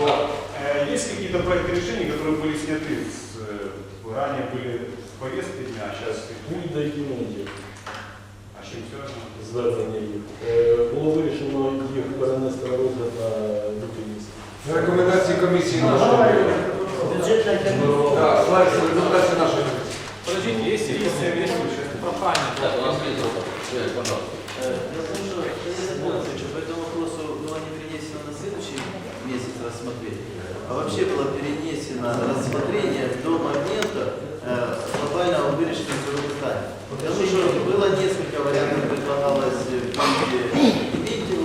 то э, есть какие-то проекты решений, которые были сняты с, э, ранее были в повестке дня, а сейчас Пункт до документів, а с чем связано? звернення їх. Е, Було вирішено їх перенести на розгляд на лютий місяць. Рекомендації комісії нашої. Бюджетна комісія. Так, слайд рекомендації нашої. Подождите, есть, есть, есть, пропание. Так, у нас есть вопрос. Свет, пожалуйста. Э, Дело в том, что Леонид Иванович, по этому вопросу было не перенесено на следующий месяц рассмотреть, а вообще было перенесено рассмотрение до момента э, глобального вирішення цього питання. Потому что было несколько вариантов, предлагалось в виде видео,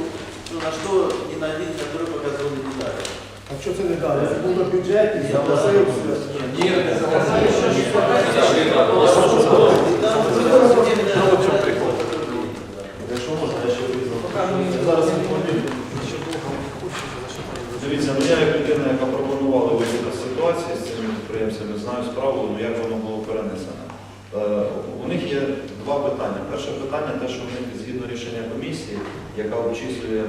ну, на что ни на один, который показывал не дали. А що це не дали? Це було бюджетні, запросився. Ні, не согласен. Якщо людина, яка пропонувала вихід з ситуації з цими підприємцями, знаю справу, ну як воно було перенесено. Е, у них є два питання. Перше питання, те, що в них згідно рішення комісії, яка обчислює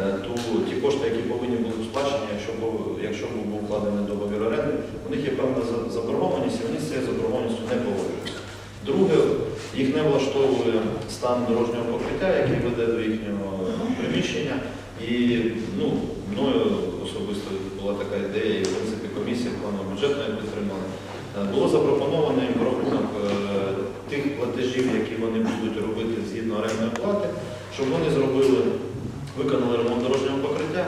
е, ту, ті кошти, які повинні були сплачені, якщо був, якщо був укладений договір оренди, у них є певна заборгованість, і вони з цією заборгованістю не погоджуються. Друге, їх не влаштовує стан дорожнього покриття, який веде до їхнього приміщення. І ну, мною особисто була така ідея, і в принципі комісія плану бюджетної підтримала. Е, Було запропоновано їм рахунок е, тих платежів, які вони будуть робити згідно орендної плати, щоб вони зробили, виконали ремонт дорожнього покриття.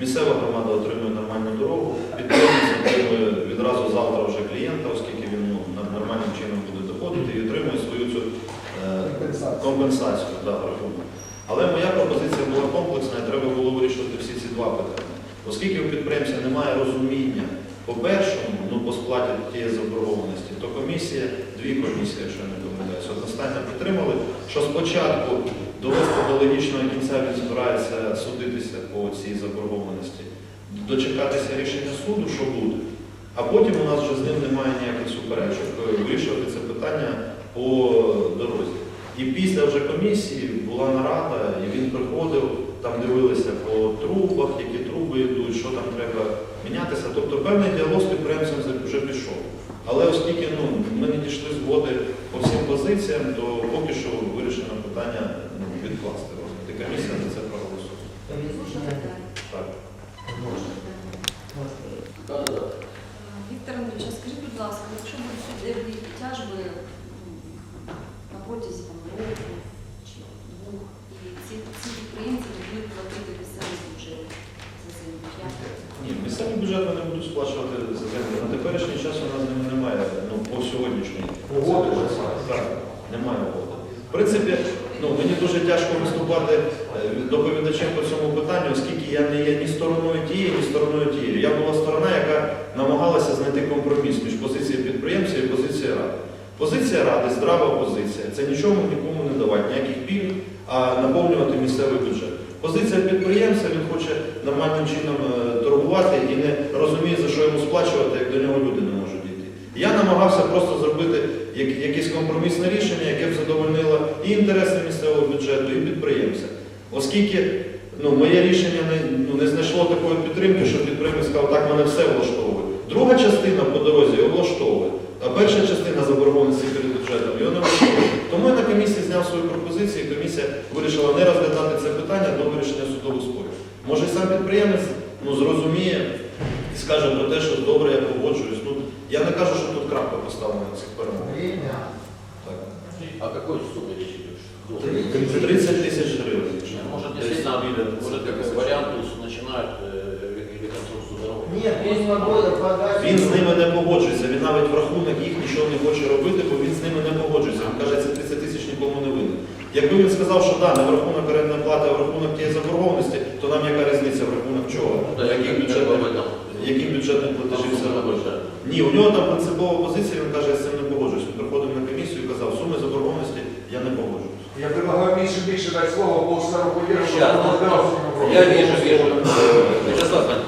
Місцева громада отримує нормальну дорогу, підприємець отримує відразу завтра вже клієнта, оскільки він ну, нормальним чином буде доходити і отримує свою цю е, Компенсацію. компенсацію да. Але моя пропозиція була комплексна і треба було вирішувати всі ці два питання. Оскільки у підприємця немає розуміння по першому, ну по сплаті тієї заборгованості, то комісія, дві комісії, якщо я не помиляюся, одностайно підтримали, що спочатку до логічного кінця він збирається судитися по цій заборгованості, дочекатися рішення суду, що буде. А потім у нас вже з ним немає ніяких суперечок вирішувати це питання по дорозі. І після вже комісії була нарада, і він приходив, там дивилися по трубах, які труби йдуть, що там треба мінятися. Тобто певний діалог з підприємцем вже пішов. Але оскільки ну, ми не дійшли згоди по всім позиціям, то поки що вирішено питання ну, відкласти. І комісія за це проголосує. Так. Да, да. Віктор Андрійович, а скажіть, будь ласка, якщо будуть судебні тяжби м, на протязі там, року чи двох, і ці, ці підприємці не будуть платити місцевий бюджет за землю, як? Ні, місцевий бюджет вони будуть сплачувати за землю. На теперішній час у нас з ними немає, ну, по сьогоднішній. Угоди вже Так, немає угоди. В принципі, ну, мені дуже тяжко виступати е, доповідачем по цьому питанню, оскільки я не є ні стороною тієї, ні стороною тієї. Я була сторона, яка намагалася знайти компроміс між позицією підприємця і позицією ради. Позиція ради, здрава позиція. Це нічому нікому не давати, ніяких пільг, а наповнювати місцевий бюджет. Позиція підприємця, він хоче нормальним чином е, торгувати і не розуміє, за що йому сплачувати, як до нього люди не можуть дійти. Я намагався просто зробити як- якесь компромісне рішення, яке б задовольнило і інтереси місцевого бюджету, і підприємця. Оскільки ну, моє рішення не, ну, не знайшло такої підтримки, що підприємець сказав, так мене все влаштовує. Друга частина по дорозі його влаштовує, а перша частина заборгованості перед бюджетом його не влаштовує. Тому я на комісії зняв свої пропозиції, і комісія вирішила не розглядати це питання до вирішення судових спорів. Може і сам підприємець ну, зрозуміє і скаже про те, що добре, я погоджуюсь. Ну, я не кажу, що тут крапка поставлена на цих перемогах. Так. А какой сумме речь идет? 30 тисяч гривень. Может, Десь действительно, біля может, 30 как тисяч. вариант, пусть начинают э, реконструкцию дороги. Ні. Він з ними не погоджується, він навіть в рахунок їх нічого не хоче робити, бо він з ними не погоджується. Він каже, це 30 тисяч нікому не винен. Якби він сказав, що да, не в рахунок орендної плати, а в рахунок тієї заборгованості, то нам яка різниця в рахунок чого? Да, я Яких как бы бюджетних, об этом. яких бюджетних платежів це робить? большая. Ні, у нього там принципова позиція, він каже, я з цим не погоджуюсь. Він приходив на комісію і казав, суми заборгованості я не погоджуюсь. Я предлагаю меньше більше дати слово, полчаса руку держу, Щас. щоб розбирався в цьому Я вижу, вижу. Э, Вячеслав Константинович.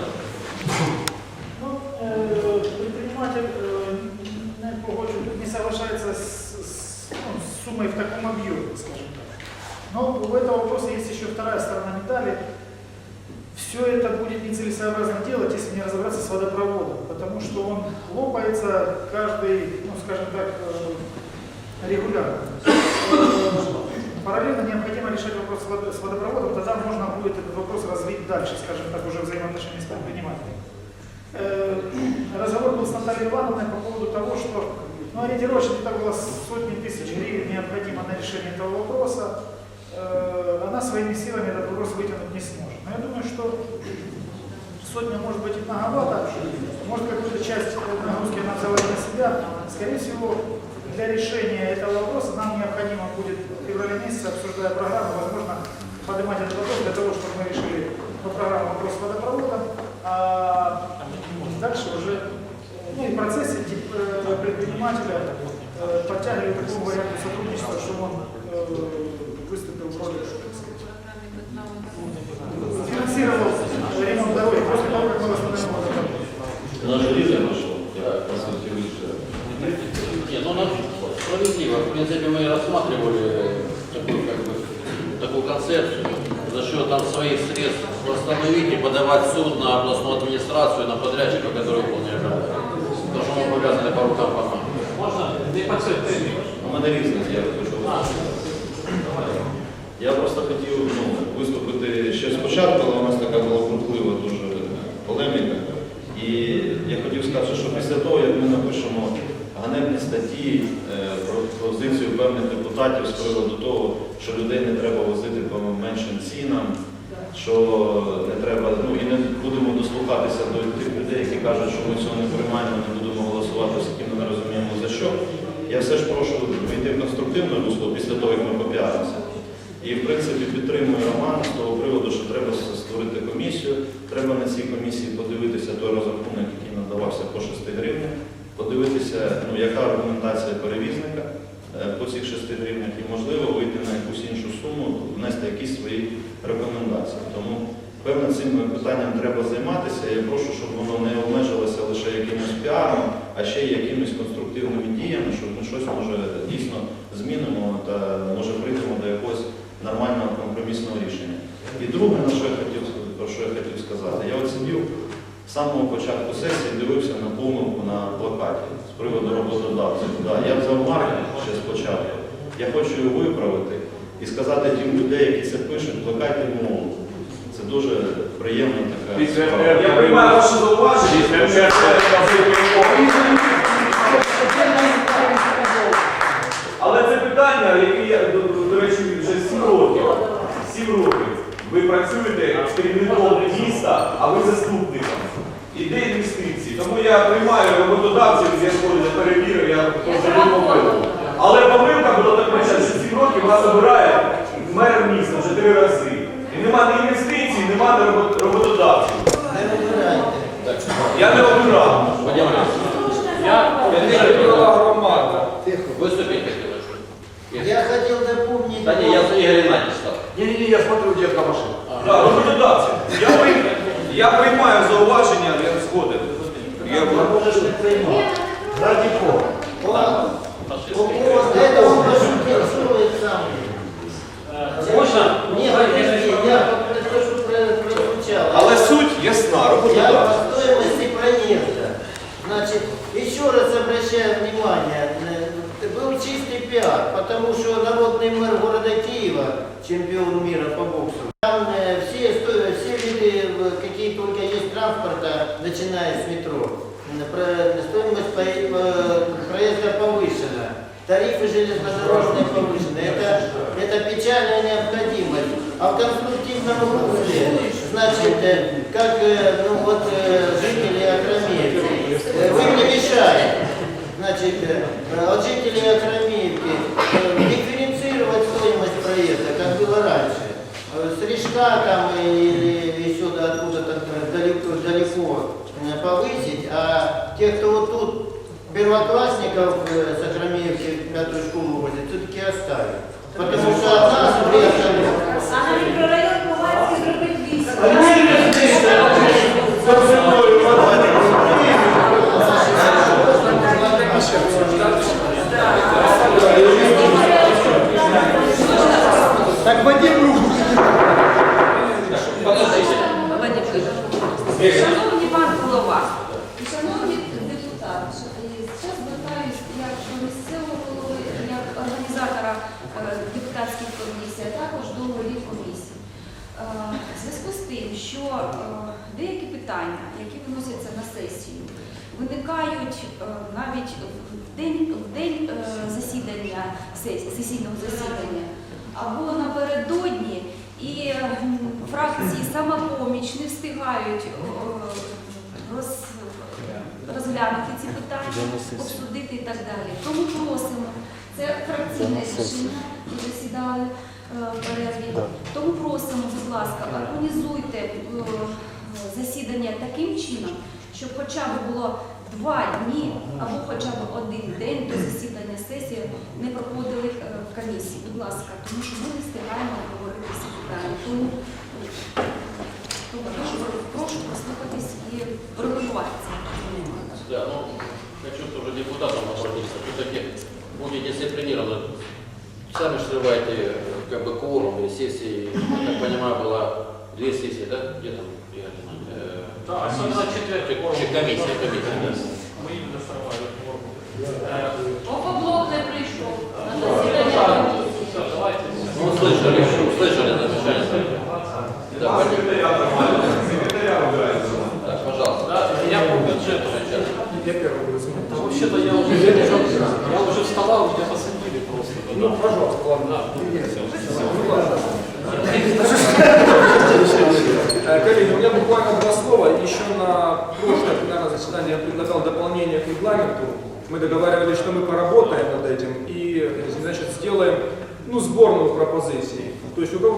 Ну, э, предприниматель э, не погоджує- не соглашается с, с, ну, с суммой в таком объеме, скажем так. Но у этого вопроса есть еще вторая сторона медали. Все это будет нецелесообразно делать, если с водопроводом, потому что он лопается каждый, ну скажем так, э, регулярно. Параллельно необходимо решать вопрос с водо- с водопроводом, тогда можно будет этот вопрос развить дальше, скажем так, уже взаимоотношения с предпринимателями. Э, Разговор был с Натальей Ивановной по поводу того, что ну, ориентировочно где-то было сотни тысяч гривен необходимо на решение этого вопроса. Э, Она своими силами этот вопрос вытянуть не сможет. Но я думаю, что сотня может быть и многовато, может какую-то часть нагрузки она взяла на себя. Скорее всего, для решения этого вопроса нам необходимо будет в феврале месяце, обсуждая программу, возможно, поднимать этот вопрос для того, чтобы мы решили по программе вопрос с водопроводом, а дальше уже ну, и процессе э, предпринимателя э, подтягивали к такому варианту сотрудничества, чтобы он выступил в роли, так сказать, финансировал ремонт дороги после того, как мы восстановим водопровод. Наш різне пішов, як по суті вийшли. Не, ну она справедливо. В принципе, мы рассматривали такую, как бы, такую концепцию за счет там своих средств восстановить и подавать в суд на областную администрацию, на подрядчика, который выполняет работу. Потому что мы обязаны по рукам помочь. У мене різне, я хочу Я просто хотів ну, виступити ще спочатку, але у нас така була бурхлива дуже полеміка. І я хотів сказати, що після того, як ми напишемо ганебні статті е, про позицію певних депутатів з приводу того, що людей не треба возити по меншим цінам, що не треба, ну і не будемо дослухатися до тих людей, які кажуть, що ми цього не приймаємо, не будемо голосувати, оскільки ми не розуміємо за що. Я все ж прошу вийти в конструктивне русло після того, як ми попіаримося. І, в принципі, підтримую Романа з того приводу, що треба створити комісію. Треба на цій комісії подивитися той розрахунок, який надавався по 6 гривнях, подивитися, ну, яка аргументація перевізника е, по цих 6 гривнях і, можливо, вийти на якусь іншу суму, внести якісь свої рекомендації. Тому, певно, цим питанням треба займатися. Я прошу, щоб воно не обмежилося лише якимось піаром, а ще й якимись конструктивними діями, щоб ми щось може дійсно змінимо та може прийдемо до якогось нормального компромісного рішення. І друге, на що я хотів, про що я хотів сказати, я от сидів з самого початку сесії, дивився на помилку на плакаті з приводу роботодавців. Да, я взяв маркер ще спочатку. Я хочу його виправити і сказати тим людей, які це пишуть, плакайте мову. Це дуже приємна така справа. Я приймаю ваше зауваження. Але це питання, яке я, до, до речі, вже 7 років. 7 років. Ви працюєте керівником міста, а ви заступником. Іде інвестиції. Тому я приймаю роботодавців, я сходжу перевірю, я теж помилку. Але помилка була така, що 7 років вас обирає А в конструктивном русле, значит, э, как э, ну, вот, э, жители Акромеевки, вы мне мешаете. Значит, э, от жителей Акромеевки дифференцировать стоимость проезда, как было раньше. С Решка там или еще до откуда-то далеко, далеко э, повысить, а тех, кто вот тут первоклассников с Акромеевки пятую школу возит, все-таки оставить. Потому что от нас комісій, а також до голів комісій. Е, В зв'язку з тим, що е, деякі питання, які виносяться на сесію, виникають е, навіть в день, в день засідання сесійного засідання або напередодні, і фракції самопоміч не встигають роз- розглянути ці питання, обсудити і так далі. Тому просимо, це фракційне рішення, ми засідали е, в перерві. Тому просимо, будь ласка, організуйте е, засідання таким чином, щоб хоча б було два дні або хоча б один день до засідання сесії не проходили е, в комісії. Будь ласка, тому що ми не встигаємо говорити всі питання. Тому, тому прошу, прошу прослухатись і врегулювати це. Да, ну, хочу тоже депутатам обратиться. Все-таки будете дисциплинированы. Сами же срываете э, как бы кворум и сессии. Я так понимаю, было две сессии, да? Где там? Игорь Иванович? Э, Да, особенно четвертый чи- форум. чи Комиссия, комиссия, да. Мы именно сорвали форум. Опоблок не прийшов на Ну, засідання так, комісії. все, давайте. Ну, услышали, услышали замечание. Да, А понятно. секретаря нормально, секретаря вибирається. Так, пожалуйста. Да, я по бюджету. Сейчас. Да, Вообще-то я уже, я уже вставал, меня посадили просто. Ну, пожалуйста, ладно. Э, Коллеги, у меня буквально два слова. Еще на прошлое пленарное заседание я предлагал дополнение к регламенту. Мы договаривались, что мы поработаем над этим и значит, сделаем ну, сборную пропозиций. То есть у кого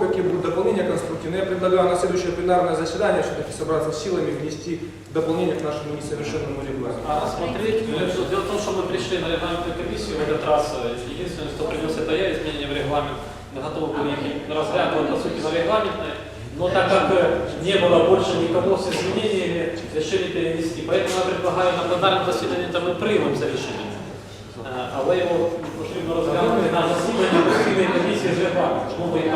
какие будут дополнения конструктивные. Я предлагаю на следующее пленарное заседание все-таки собраться с силами и внести дополнение к нашему несовершенному регламенту. А рассмотреть, дело в том, что мы пришли на регламентную комиссию в этот раз. э, Единственное, что принес это я, изменение в регламент. Мы готовы были их разглядывать, по сути, на регламентной. Но так как э, не было больше никого с изменениями, решили перенести. Поэтому я предлагаю на пленарном засіданні там ми приймемо це рішення. Е, Але його потрібно розглянути на засіданні постійної комісії з регламенту. Тому ми їх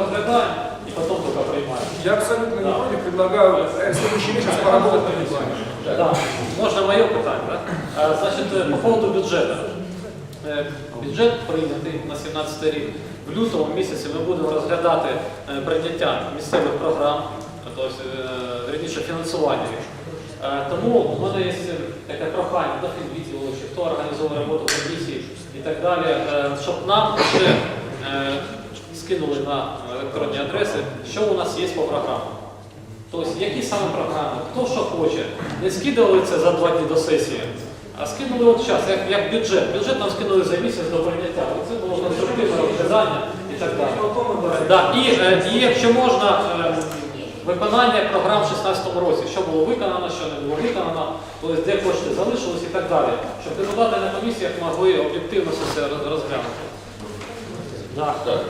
розглядаємо і потім тільки приймаємо. Я абсолютно не против, предлагаю э, следующий месяц поработать регламентом. Да. Можна моє питання, да? А, Значить, е, по поводу бюджету. Е, Бюджет прийнятий на 17 рік. В лютому місяці ми будемо розглядати е, прийняття місцевих програм, тобто, е, вірніше, фінансування їх. Е, Тому в мене є таке прохання до фінвідділу, чи хто організовує роботу комісії і так далі, е, щоб нам вже е, скинули на електронні адреси, що у нас є по програмам. Тобто, які саме програми, хто що хоче. Не скидували це за два дні до сесії, а скинули от час, як, як бюджет. Бюджет нам скинули за місяць до прийняття. Це було конструктивне розглядання і так далі. Да, і, і якщо можна, виконання програм в 2016 році, що було виконано, що не було виконано, тобто де кошти залишились і так далі. Щоб депутати на комісіях могли об'єктивно все це роз- розглянути. Да. Так.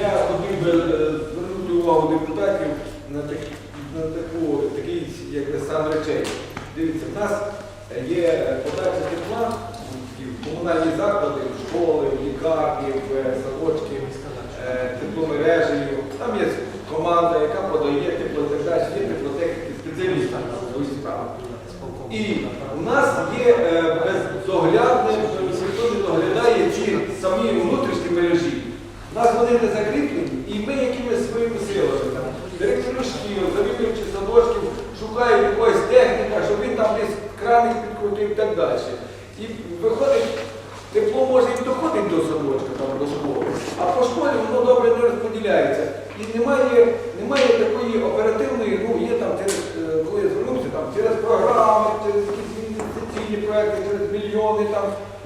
Я хотів би е, звернути увагу депутатів на, так, на таку, такий якби, стан речей. Дивіться, в нас є е, подача тепла в комунальні заклади, в школи, в лікарні, в е, садочки, е, тепломережею. Там є команда, яка подає тепло і так далі, є теплотехніки, спеціалісти на. І у нас є е, бездоглядне, ніхто не доглядає ці самі внутрішні мережі. У нас вони не закріплені, і ми якимись своїми силами, там, директори шкіл, завідувачі садочків, шукають якогось техніка, щоб він там десь краник підкрутив і так далі. І виходить, тепло може і доходить до садочка, там, до школи, а по школі воно добре не розподіляється. І немає, немає такої оперативної, ну є там через, е, коли я звернувся, там, через програми, через якісь інвестиційні проекти, через мільйони, там,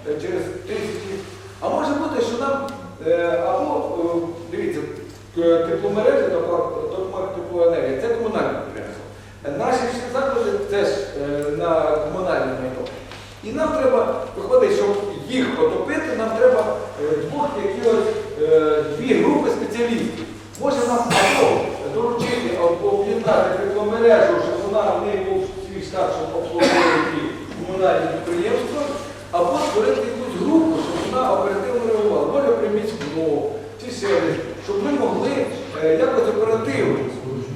е, через тисячі. А може бути, що нам е, або, дивіться, тепломережі, тобто теплоенергія, це комунальне підприємство. Наші всі заклади теж на комунальне майно. І нам треба, виходить, щоб їх отопити, нам треба двох якихось дві групи спеціалістів. Може нам доручити або об'єднати тепломережу, щоб вона в неї був свій старший обслуговувати комунальні підприємства, або створити якусь групу, щоб вона оперативно реагувала, може приміську мову чи сервіс, щоб ми могли е, якось оперативно.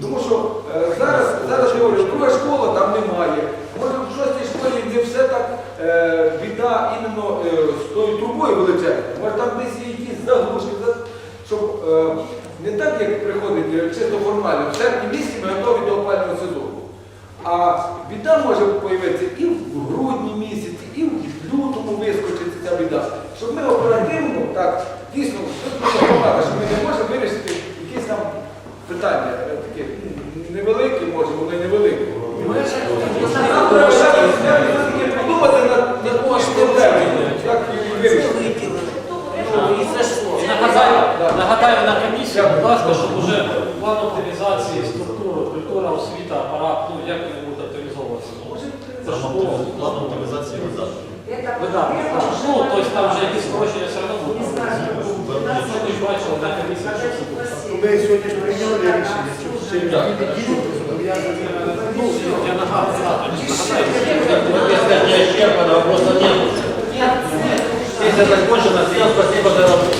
Тому що е, зараз зараз я говорю, друга школа там немає. Може в шостій школі не все так е, біда іменно з тою трубою величезною, може там десь якісь заглушки, щоб так, як приходить е, чисто формально, в серпні місяці ми готові до опального сезону. А біда може з'явитися і в грудні місяці, і в лютому вискочиться ця біда. Щоб ми оперативно так дійсно оптимізації структури, культура, освіта, апарат, ну як вони будуть оптимізовуватися? Це ж було. План оптимізації видатків. Видатки. Ну, тобто там вже якісь скорочення все одно будуть. Що ви ж бачили на комісії, що це буде? Ми сьогодні прийняли рішення, що через неділі зобов'язані Ну, я нагадую, нагадаю. Если не исчерпано, вопросов нет. Если закончено, всем спасибо за работу.